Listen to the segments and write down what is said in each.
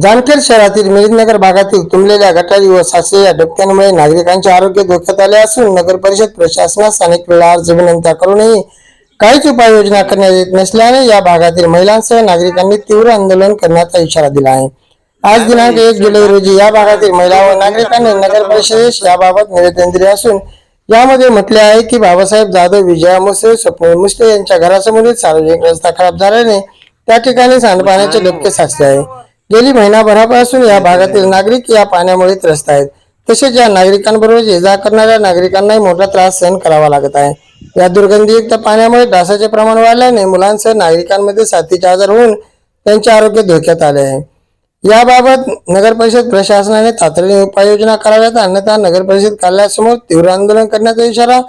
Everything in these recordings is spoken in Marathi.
जामखेड शहरातील मिलिंदनगर भागातील तुंबलेल्या गटारी व साचलेल्या डबक्यांमुळे नागरिकांचे आरोग्य धोक्यात आले असून नगर परिषद प्रशासनास अनेक वेळा अर्ज विनंत्या करूनही काहीच उपाययोजना करण्यात येत नसल्याने या भागातील महिलांसह नागरिकांनी तीव्र आंदोलन करण्याचा इशारा दिला आहे. आज दिनांक एक जुलै रोजी या भागातील महिला व नागरिकांनी नगर परिषदेस याबाबत निवेदन दिले असून यामध्ये म्हटले आहे की बाबासाहेब जाधव विजया मुसळे स्वप्नील मुसळे यांच्या घरासमोरील सार्वजनिक रस्ता खराब झाल्याने त्या ठिकाणी सांडपाण्याचे डबके साचले आहे. गेली महिनाभरापासून या भागातील नागरिक या पाण्यामुळे त्रस्त आहेत. तसेच या नागरिकांबरोबर ये जा करणाऱ्या नागरिकांनाही मोठा त्रास सहन करावा लागत आहे. या दुर्गंधीयुक्त पाण्यामुळे डासाचे प्रमाण वाढल्याने मुलांसह नागरिकांमध्ये साथीचे आजार होऊन त्यांचे आरोग्य धोक्यात आले आहे. याबाबत नगर परिषद प्रशासनाने तातडीने उपाययोजना कराव्यात अन्यथा नगर परिषद कार्यालयासमोर तीव्र आंदोलन करण्याचा इशारा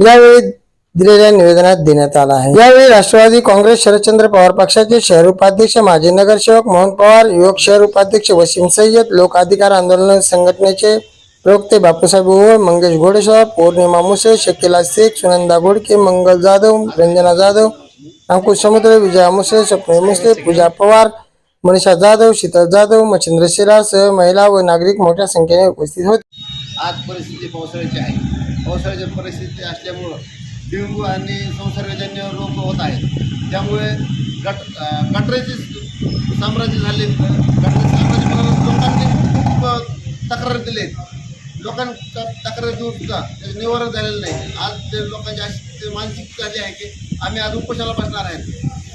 यावेळी दिलेल्या निवेदनात देण्यात आला आहे. यावेळी राष्ट्रवादी काँग्रेस शरदचंद्र पवार पक्षाचे शहर उपाध्यक्ष माजी नगरसेवक मोहन पवार युवक शहर उपाध्यक्ष वसीम सय्यद लोक अधिकार आंदोलन संघटनेचे प्रवक्ते बापूसाहेब ओवळ मंगेश घोडेश्वर पौर्णिमा मुसे शकिला शेख सुनंदा घोडके मंगल जाधव रंजना जाधव अंकुश समुद्र विजया मुसे स्वप्ने मुसले पूजा पवार मनीषा जाधव शीतल जाधव मच्छिंद्र शिरा सह महिला व नागरिक मोठ्या संख्येने उपस्थित होते. आज परिस्थिती पावसाळ्याची आहे. पावसाळ्याची परिस्थिती असल्यामुळं डेंग्यू आणि संसर्गजन्य रोग होत आहेत. त्यामुळे गट गटरेचे साम्राज्य झाले गटराचे साम्राज्य लोकांनी खूप तक्रार दिले लोकांचा तक्रार देऊन सुद्धा त्याचं निवारण झालेलं नाही. आज ते लोकांची अशी ते मानसिक झाली आहे की आम्ही आज उपोषणाला बसणार आहेत.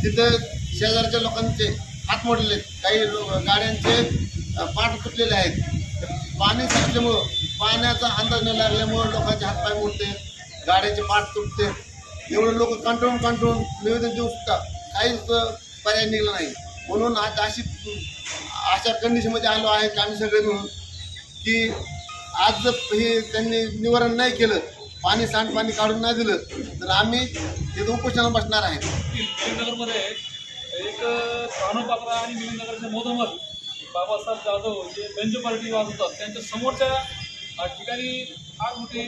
तिथं शेजारच्या लोकांचे हात मोडलेले आहेत. काही लो गाड्यांचे पाठ तुटलेले आहेत. पाणी साचल्यामुळं पाण्याचा अंदाज न लागल्यामुळं लोकांचे हातपाय मोडते. गाड्याचे पाठ तुटते. एवढे लोक कंटाळून कंटाळून निवेदन देऊ सुद्धा काहीच पर्याय निघाला नाही. म्हणून आज अशी अशा कंडिशनमध्ये आलो आहे की आम्ही सगळे मिळून की आज जर हे त्यांनी निवारण नाही केलं पाणी सांडपाणी काढून नाही दिलं तर आम्ही तिथं उपोषणाला बसणार आहे. श्रीनगरमध्ये एक कानोपात्रा आणि मिलिंदनगरच्या मधोमध बाबासाहेब जाधव जे बेंच पार्टी वाजवतात त्यांच्या समोरच्या ठिकाणी फार मोठी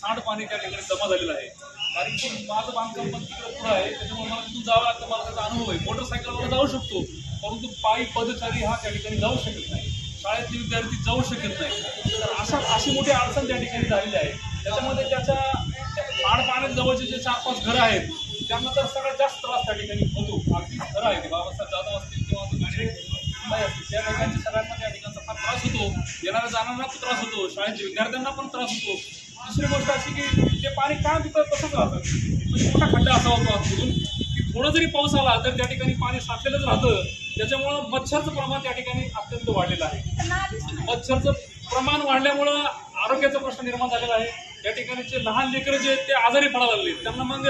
सांडपाणी त्या ठिकाणी जमा झालेलं आहे. कारण की माझं बांधकाम पण तिकडे पुढं आहे त्याच्यामुळे मला तिथून जावं लागतं मला त्याचा अनुभव आहे. मोटरसायकलवर जाऊ शकतो परंतु पायी पदचारी हा त्या ठिकाणी जाऊ शकत नाही. शाळेतले विद्यार्थी जाऊ शकत नाही. तर अशा अशी मोठी अडचण त्या ठिकाणी झालेली आहे. त्याच्यामध्ये त्याच्या सांडपाण्यात जवळचे जे चार पाच घरं आहेत त्यांना तर सगळ्यात जास्त त्रास त्या ठिकाणी होतो. अगदी खरं आहे ते बाबासाहेब जाधव असतील किंवा असतील त्या लोकांच्या सगळ्यांना त्या ठिकाणचा फार त्रास होतो. येणाऱ्या जाणाऱ्यांना पण त्रास होतो शाळेच्या विद्यार्थ्यांना पण त्रास होतो. दुसरी गोष्ट अशी की ते पाणी का तिथं तसंच राहतं. म्हणजे मोठा खड्डा असा होतो आतमधून की थोडं जरी पाऊस आला तर त्या ठिकाणी पाणी साठलेलंच राहतं. त्याच्यामुळं मच्छरचं प्रमाण त्या ठिकाणी अत्यंत वाढलेलं आहे. मच्छरचं प्रमाण वाढल्यामुळं आरोग्याचा प्रश्न निर्माण झालेला आहे. त्या ठिकाणी जे लहान लेकरं जे आहेत ते आजारी पडायला लागले. त्यांना मग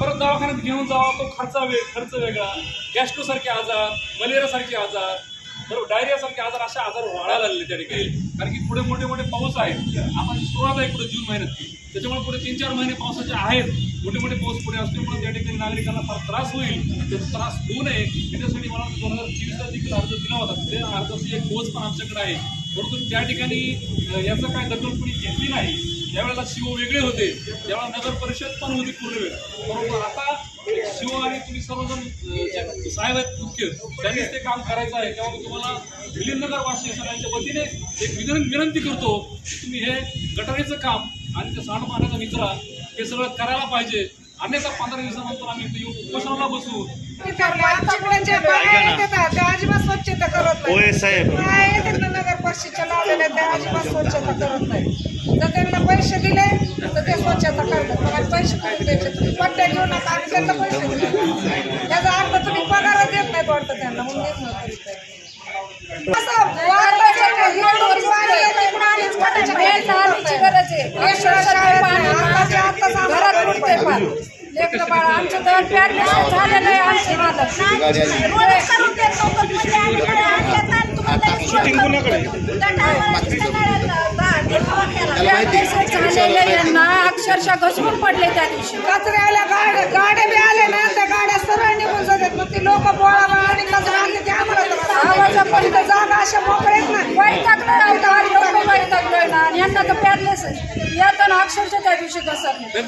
परत दवाखान्यात घेऊन जावा तो खर्चा वे खर्च वेगळा. गॅस्ट्रोसारखे आजार मलेरियासारखे आजार. बरोबर डायरियासारखे आजार असे आजार वाढायला लागले त्या ठिकाणी. कारण की पुढे मोठे मोठे पाऊस आहेत. आपण सुरुवात आहे पुढे जून महिन्यात त्याच्यामुळे पुढे तीन चार महिने पावसाचे आहेत. मोठे मोठे पाऊस पुढे असल्यामुळे त्या ठिकाणी नागरिकांना फार त्रास होईल. त्याचा त्रास होऊ नये. याच्यासाठी मला दोन हजार चोवीसला देखील अर्ज दिला होता. त्या अर्जाची एक पोच पण आमच्याकडे आहे. परंतु त्या ठिकाणी याचा काय दखल कोणी घेतली नाही. यावेळेला शिव वेगळे होते त्यावेळेला नगर परिषद पण होती पूर्ण वेळ. बरोबर आता एक शिव आणि तुम्ही सर्वजण साहेब आहेत मुख्य त्यांनीच ते काम करायचं आहे. तेव्हा मी तुम्हाला विलीनगर वासी सगळ्यांच्या वतीने एक विनंती विनंती करतो की तुम्ही हे गटारीचं काम आणि ते सांडपाण्याचा निचरा हे सगळं करायला पाहिजे. अन्यथा पंधरा दिवसानंतर आम्ही इथे येऊन उपोषणाला बसू? आमच्याकडे जे बाया येतात त्या अजिबात स्वच्छता करत नाही. होय साहेब. बाया येतात ना नगर परिषदच्या लावलेल्या त्या अजिबात स्वच्छता करत नाही. जर त्यांना पैसे दिले तर ते स्वच्छता करतात. आम्ही पैसे कुठून द्यायचे. तुम्ही पट्ट्या नका आम्ही त्यांना पैसे दिले त्याचा अर्थ तुम्ही पगार देत नाही वाटतं त्यांना. म्हणून देत नाही. गरज आहे. लेकरं बाळ आमचं झालेलं आहे आमचे यांना अक्षरशः घसरून पडले त्या दिवशी. कचऱ्याला गाड्या गाड्या बी आल्या ना त्या गाड्या सरळ निघून जातात मग ती लोक बोळा आणि कचरा आणले ते आम्हाला त्रास. आवाजा पण इथं जागा अशा मोकळ्यात नाही वैतागलं आहे दहा लोक वैतागलोय ना आणि यांना तर पॅडलेस येताना अक्षरशः त्या दिवशी घसरले हे.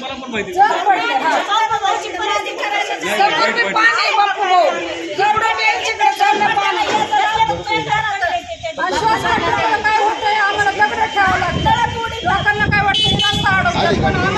जर पडले हा. पाणी बापू भाऊ. चाललं पाणी. श्वास काय होतंय? आम्हाला दगड ठेवावं लागतं. लोकांना काय वाटतं? रस्ता अडवतात. पण